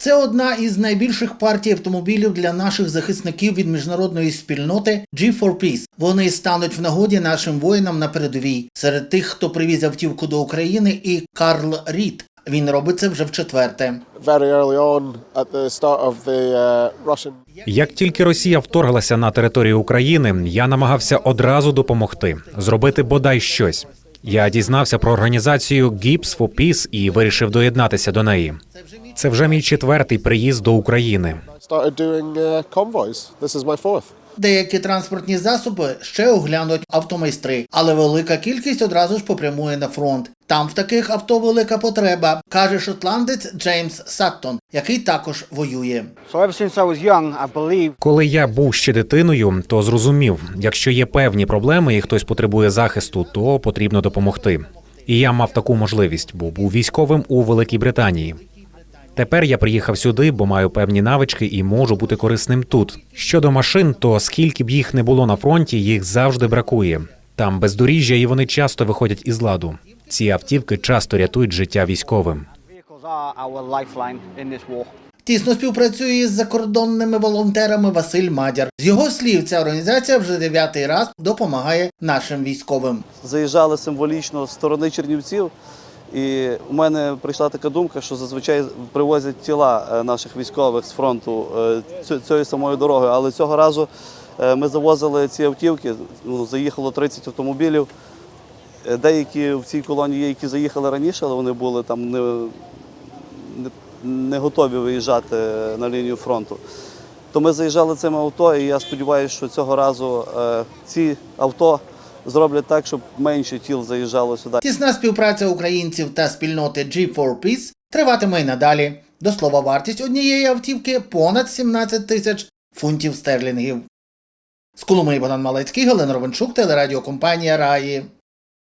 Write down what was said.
Це одна із найбільших партій автомобілів для наших захисників від міжнародної спільноти G4Peace. Вони стануть в нагоді нашим воїнам на передовій. Серед тих, хто привіз автівку до України, і Карл Рід. Він робить це вже в четверте. uh, Як тільки Росія вторглася на територію України, я намагався одразу допомогти, зробити бодай щось. Я дізнався про організацію Gips for Peace і вирішив доєднатися до неї. Це вже мій четвертий приїзд до України. Деякі транспортні засоби ще оглянуть автомайстри, але велика кількість одразу ж попрямує на фронт. Там в таких авто велика потреба, каже шотландець Джеймс Саттон, який також воює. Коли я був ще дитиною, то зрозумів, якщо є певні проблеми і хтось потребує захисту, то потрібно допомогти. І я мав таку можливість, бо був військовим у Великій Британії. Тепер я приїхав сюди, бо маю певні навички і можу бути корисним тут. Щодо машин, то скільки б їх не було на фронті, їх завжди бракує. Там бездоріжжя, і вони часто виходять із ладу. Ці автівки часто рятують життя військовим. Тісно співпрацює із закордонними волонтерами Василь Мадяр. З його слів, ця організація вже дев'ятий раз допомагає нашим військовим. заїжджали символічно з сторони Чернівців. І у мене прийшла така думка, що зазвичай привозять тіла е, наших військових з фронту е, цією самою дорогою. Але цього разу е, ми завозили ці автівки, ну, заїхало 30 автомобілів. Деякі в цій колоні є, які заїхали раніше, але вони були там не, не, готові виїжджати на лінію фронту. То ми заїжджали цими авто, і я сподіваюся, що цього разу ці авто зроблять так, щоб менше тіл заїжджало сюди. Тісна співпраця українців та спільноти G4Peace триватиме й надалі. До слова, вартість однієї автівки понад 17 тисяч фунтів стерлінгів. З Коломиї Богдан Малецький, Галина Ровенчук, телерадіокомпанія Раї.